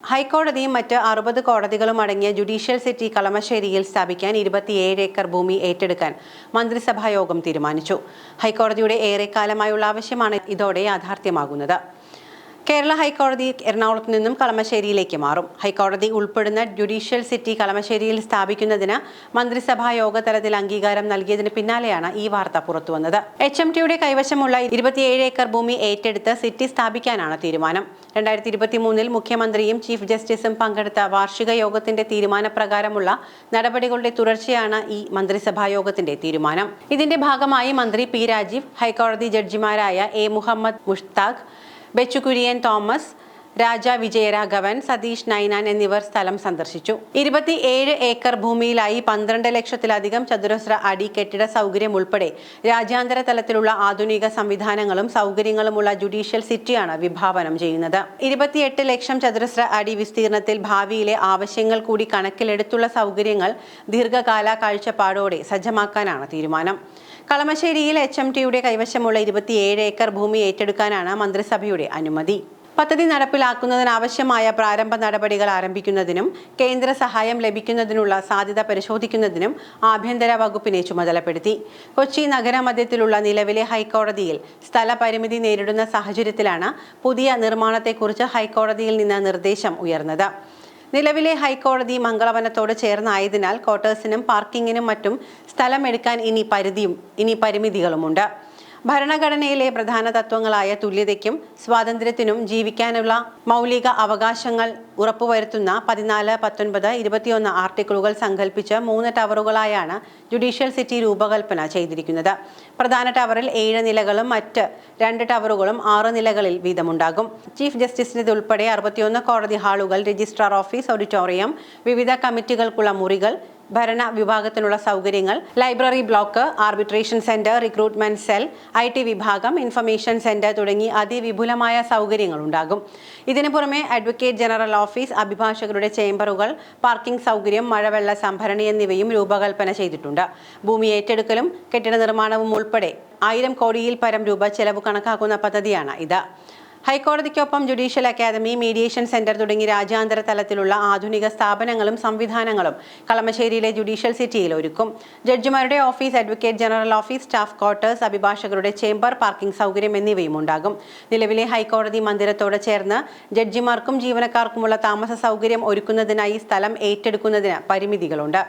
ഹൈക്കോടതിയും മറ്റ് അറുപത് കോടതികളും അടങ്ങിയ ജുഡീഷ്യൽ സിറ്റി കളമശ്ശേരിയിൽ സ്ഥാപിക്കാൻ ഇരുപത്തിയേഴ് ഏക്കർ ഭൂമി ഏറ്റെടുക്കാൻ മന്ത്രിസഭാ യോഗം തീരുമാനിച്ചു. ഹൈക്കോടതിയുടെ ഏറെക്കാലമായുള്ള ആവശ്യമാണ് ഇതോടെ യാഥാർത്ഥ്യമാകുന്നത്. കേരള ഹൈക്കോടതി എറണാകുളത്ത് നിന്നും കളമശ്ശേരിയിലേക്ക് മാറും. ഹൈക്കോടതി ഉൾപ്പെടുന്ന ജുഡീഷ്യൽ സിറ്റി കളമശ്ശേരിയിൽ സ്ഥാപിക്കുന്നതിന് മന്ത്രിസഭാ യോഗതലത്തിൽ അംഗീകാരം നൽകിയതിന് പിന്നാലെയാണ് ഈ വാർത്ത പുറത്തുവന്നത്. എച്ച് എം ടിയുടെ കൈവശമുള്ള ഇരുപത്തിയേഴ് ഏക്കർ ഭൂമി ഏറ്റെടുത്ത് സിറ്റി സ്ഥാപിക്കാനാണ് തീരുമാനം. രണ്ടായിരത്തി ഇരുപത്തി മൂന്നിൽ മുഖ്യമന്ത്രിയും ചീഫ് ജസ്റ്റിസും പങ്കെടുത്ത വാർഷിക യോഗത്തിന്റെ തീരുമാനപ്രകാരമുള്ള നടപടികളുടെ തുടർച്ചയാണ് ഈ മന്ത്രിസഭാ യോഗത്തിന്റെ തീരുമാനം. ഇതിന്റെ ഭാഗമായി മന്ത്രി പി രാജീവ് ഹൈക്കോടതി ജഡ്ജിമാരായ എ മുഹമ്മദ് മുഷ്താഖ് ബെച്ചുകുര്യൻ തോമസ് രാജ വിജയരാഘവൻ സതീഷ് നൈനാൻ എന്നിവർ സ്ഥലം സന്ദർശിച്ചു. ഇരുപത്തിയേഴ് ഏക്കർ ഭൂമിയിലായി പന്ത്രണ്ട് ലക്ഷത്തിലധികം ചതുരശ്ര അടി കെട്ടിട സൗകര്യം ഉൾപ്പെടെ രാജ്യാന്തര തലത്തിലുള്ള ആധുനിക സംവിധാനങ്ങളും സൗകര്യങ്ങളുമുള്ള ജുഡീഷ്യൽ സിറ്റിയാണ് വിഭാവനം ചെയ്യുന്നത്. ഇരുപത്തിയെട്ട് ലക്ഷം ചതുരശ്ര അടി വിസ്തീർണത്തിൽ ഭാവിയിലെ ആവശ്യങ്ങൾ കൂടി കണക്കിലെടുത്തുള്ള സൗകര്യങ്ങൾ ദീർഘകാല കാഴ്ചപ്പാടോടെ സജ്ജമാക്കാനാണ് തീരുമാനം. കളമശ്ശേരിയിൽ എച്ച് എം ടിയുടെ കൈവശമുള്ള ഇരുപത്തിയേഴ് ഏക്കർ ഭൂമി ഏറ്റെടുക്കാനാണ് മന്ത്രിസഭയുടെ അനുമതി. പദ്ധതി നടപ്പിലാക്കുന്നതിനാവശ്യമായ പ്രാരംഭ നടപടികൾ ആരംഭിക്കുന്നതിനും കേന്ദ്ര സഹായം ലഭിക്കുന്നതിനുള്ള സാധ്യത പരിശോധിക്കുന്നതിനും ആഭ്യന്തര വകുപ്പിനെ ചുമതലപ്പെടുത്തി. കൊച്ചി നഗരമധ്യത്തിലുള്ള നിലവിലെ ഹൈക്കോടതിയിൽ സ്ഥലപരിമിതി നേരിടുന്ന സാഹചര്യത്തിലാണ് പുതിയ നിർമ്മാണത്തെക്കുറിച്ച് ഹൈക്കോടതിയിൽ നിന്ന് നിർദ്ദേശം ഉയർന്നത്. നിലവിലെ ഹൈക്കോടതി മംഗളവനത്തോട് ചേർന്നായതിനാൽ ക്വാർട്ടേഴ്സിനും പാർക്കിങ്ങിനും മറ്റും സ്ഥലമെടുക്കാൻ ഇനി പരിധിയും ഇനി പരിമിതികളുമുണ്ട്. ഭരണഘടനയിലെ പ്രധാന തത്വങ്ങളായ തുല്യതയ്ക്കും സ്വാതന്ത്ര്യത്തിനും ജീവിക്കാനുള്ള മൗലിക അവകാശങ്ങൾ ഉറപ്പുവരുത്തുന്ന പതിനാല് പത്തൊൻപത് ഇരുപത്തിയൊന്ന് ആർട്ടിക്കിളുകൾ സങ്കല്പിച്ച് മൂന്ന് ടവറുകളായാണ് ജുഡീഷ്യൽ സിറ്റി രൂപകൽപ്പന ചെയ്തിരിക്കുന്നത്. പ്രധാന ടവറിൽ ഏഴ് നിലകളും മറ്റ് രണ്ട് ടവറുകളും ആറ് നിലകളിൽ വീതമുണ്ടാകും. ചീഫ് ജസ്റ്റിസിനുൾപ്പെടെ അറുപത്തിയൊന്ന് കോടതി ഹാളുകൾ രജിസ്ട്രാർ ഓഫീസ് ഓഡിറ്റോറിയം വിവിധ കമ്മിറ്റികൾക്കുള്ള മുറികൾ ഭരണ വിഭാഗത്തിനുള്ള സൗകര്യങ്ങൾ library block arbitration centre recruitment cell I T വിഭാഗം ഇൻഫർമേഷൻ സെന്റർ തുടങ്ങി അതിവിപുലമായ സൗകര്യങ്ങൾ ഉണ്ടാകും. ഇതിനു പുറമെ അഡ്വക്കേറ്റ് ജനറൽ ഓഫീസ് അഭിഭാഷകരുടെ ചേംബറുകൾ പാർക്കിംഗ് സൗകര്യം മഴവെള്ള സംഭരണി എന്നിവയും രൂപകൽപ്പന ചെയ്തിട്ടുണ്ട്. ഭൂമി ഏറ്റെടുക്കലും കെട്ടിട നിർമ്മാണവും ഉൾപ്പെടെ ആയിരം കോടിയിൽ പരം രൂപ ചെലവ് കണക്കാക്കുന്ന പദ്ധതിയാണ് ഇത്. ഹൈക്കോടതിക്കൊപ്പം ജുഡീഷ്യൽ അക്കാദമി മീഡിയേഷൻ സെന്റർ തുടങ്ങി രാജ്യാന്തര തലത്തിലുള്ള ആധുനിക സ്ഥാപനങ്ങളും സംവിധാനങ്ങളും കളമശ്ശേരിയിലെ ജുഡീഷ്യൽ സിറ്റിയിൽ ഒരുക്കും. ജഡ്ജിമാരുടെ office advocate general office staff quarters അഭിഭാഷകരുടെ chamber parking സൗകര്യം എന്നിവയും ഉണ്ടാകും. നിലവിലെ ഹൈക്കോടതി മന്ദിരത്തോട് ചേർന്ന് ജഡ്ജിമാർക്കും ജീവനക്കാർക്കുമുള്ള താമസ സൗകര്യം ഒരുക്കുന്നതിനായി സ്ഥലം ഏറ്റെടുക്കുന്നതിന് പരിമിതികളുണ്ട്.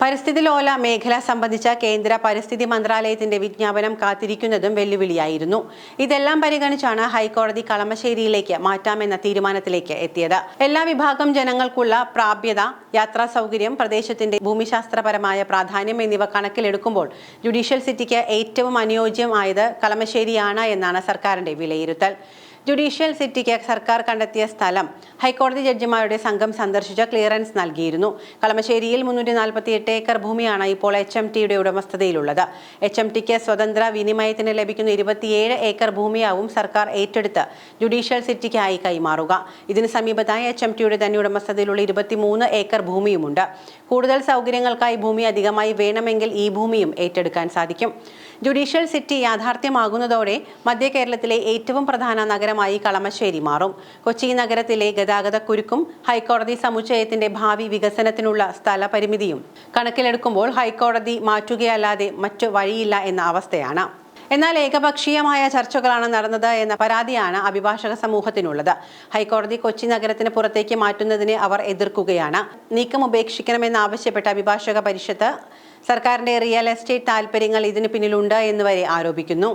പരിസ്ഥിതി ലോല മേഖല സംബന്ധിച്ച കേന്ദ്ര പരിസ്ഥിതി മന്ത്രാലയത്തിന്റെ വിജ്ഞാപനം കാത്തിരിക്കുന്നതും വെല്ലുവിളിയായിരുന്നു. ഇതെല്ലാം പരിഗണിച്ചാണ് ഹൈക്കോടതി കളമശ്ശേരിയിലേക്ക് മാറ്റാമെന്ന തീരുമാനത്തിലേക്ക് എത്തിയത്. എല്ലാ വിഭാഗം ജനങ്ങൾക്കുള്ള പ്രാപ്യത യാത്രാ സൗകര്യം പ്രദേശത്തിന്റെ ഭൂമിശാസ്ത്രപരമായ പ്രാധാന്യം എന്നിവ കണക്കിലെടുക്കുമ്പോൾ ജുഡീഷ്യൽ സിറ്റിക്ക് ഏറ്റവും അനുയോജ്യമായത് കളമശ്ശേരിയാണ് എന്നാണ് സർക്കാരിന്റെ വിലയിരുത്തൽ. ജുഡീഷ്യൽ സിറ്റിക്ക് സർക്കാർ കണ്ടെത്തിയ സ്ഥലം ഹൈക്കോടതി ജഡ്ജിമാരുടെ സംഘം സന്ദർശിച്ച ക്ലിയറൻസ് നൽകിയിരുന്നു. കളമശ്ശേരിയിൽ മുന്നൂറ്റി നാൽപ്പത്തി എട്ട് ഏക്കർ ഭൂമിയാണ് ഇപ്പോൾ എച്ച് എം ടിയുടെ ഉടമസ്ഥതയിലുള്ളത്. എച്ച് എം ടിക്ക് സ്വതന്ത്ര വിനിമയത്തിന് ലഭിക്കുന്ന ഇരുപത്തിയേഴ് ഏക്കർ ഭൂമിയാവും സർക്കാർ ഏറ്റെടുത്ത് ജുഡീഷ്യൽ സിറ്റിക്കായി കൈമാറുക. ഇതിന് സമീപത്തായി എച്ച് എം ടിയുടെ തന്നെ ഉടമസ്ഥതയിലുള്ള ഇരുപത്തിമൂന്ന് ഏക്കർ ഭൂമിയുമുണ്ട്. കൂടുതൽ സൗകര്യങ്ങൾക്കായി ഭൂമി അധികമായി വേണമെങ്കിൽ ഈ ഭൂമിയും ഏറ്റെടുക്കാൻ സാധിക്കും. ജുഡീഷ്യൽ സിറ്റി യാഥാർത്ഥ്യമാകുന്നതോടെ മധ്യ കേരളത്തിലെ ഏറ്റവും പ്രധാന നഗരമായി കളമശ്ശേരി മാറും. കൊച്ചി നഗരത്തിലെ ഗതാഗത കുരുക്കും ഹൈക്കോടതി സമുച്ചയത്തിന്റെ ഭാവി വികസനത്തിനുള്ള സ്ഥല പരിമിതിയും കണക്കിലെടുക്കുമ്പോൾ ഹൈക്കോടതി മാറ്റുകയല്ലാതെ മറ്റു വഴിയില്ല എന്ന അവസ്ഥയാണ്. എന്നാൽ ഏകപക്ഷീയമായ ചർച്ചകളാണ് നടന്നത് എന്ന പരാതിയാണ് അഭിഭാഷക സമൂഹത്തിനുള്ളത്. ഹൈക്കോടതി കൊച്ചി നഗരത്തിന് പുറത്തേക്ക് മാറ്റുന്നതിനെ അവർ എതിർക്കുകയാണ്. നീക്കം ഉപേക്ഷിക്കണമെന്നാവശ്യപ്പെട്ട അഭിഭാഷക പരിഷത്ത് സർക്കാരിന്റെ റിയൽ എസ്റ്റേറ്റ് താൽപ്പര്യങ്ങൾ ഇതിന് പിന്നിലുണ്ട് എന്നുവരെ ആരോപിക്കുന്നു.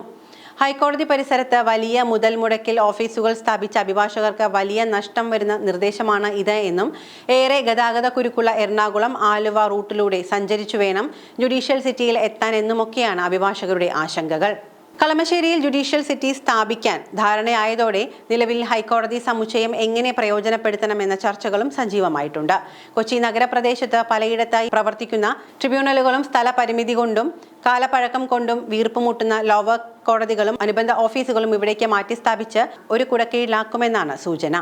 ഹൈക്കോടതി പരിസരത്ത് വലിയ മുതൽ മുടക്കിൽ ഓഫീസുകൾ സ്ഥാപിച്ച അഭിഭാഷകർക്ക് വലിയ നഷ്ടം വരുന്ന നിർദ്ദേശമാണ് ഇത് എന്നും ഏറെ ഗതാഗത കുരുക്കുള്ള എറണാകുളം ആലുവ റൂട്ടിലൂടെ സഞ്ചരിച്ചു വേണം ജുഡീഷ്യൽ സിറ്റിയിൽ എത്താൻ എന്നുമൊക്കെയാണ് അഭിഭാഷകരുടെ ആശങ്കകൾ. കളമശ്ശേരിയിൽ ജുഡീഷ്യൽ സിറ്റി സ്ഥാപിക്കാൻ ധാരണയായതോടെ നിലവിൽ ഹൈക്കോടതി സമുച്ചയം എങ്ങനെ പ്രയോജനപ്പെടുത്തണമെന്ന ചർച്ചകളും സജീവമായിട്ടുണ്ട്. കൊച്ചി നഗരപ്രദേശത്ത് പലയിടത്തായി പ്രവർത്തിക്കുന്ന ട്രിബ്യൂണലുകളും സ്ഥലപരിമിതി കൊണ്ടും കാലപ്പഴക്കം കൊണ്ടും വീർപ്പുമുട്ടുന്ന ലോവർ കോടതികളും അനുബന്ധ ഓഫീസുകളും ഇവിടേക്ക് മാറ്റി സ്ഥാപിച്ച് ഒരു കുടക്കീഴിലാക്കുമെന്നാണ് സൂചന.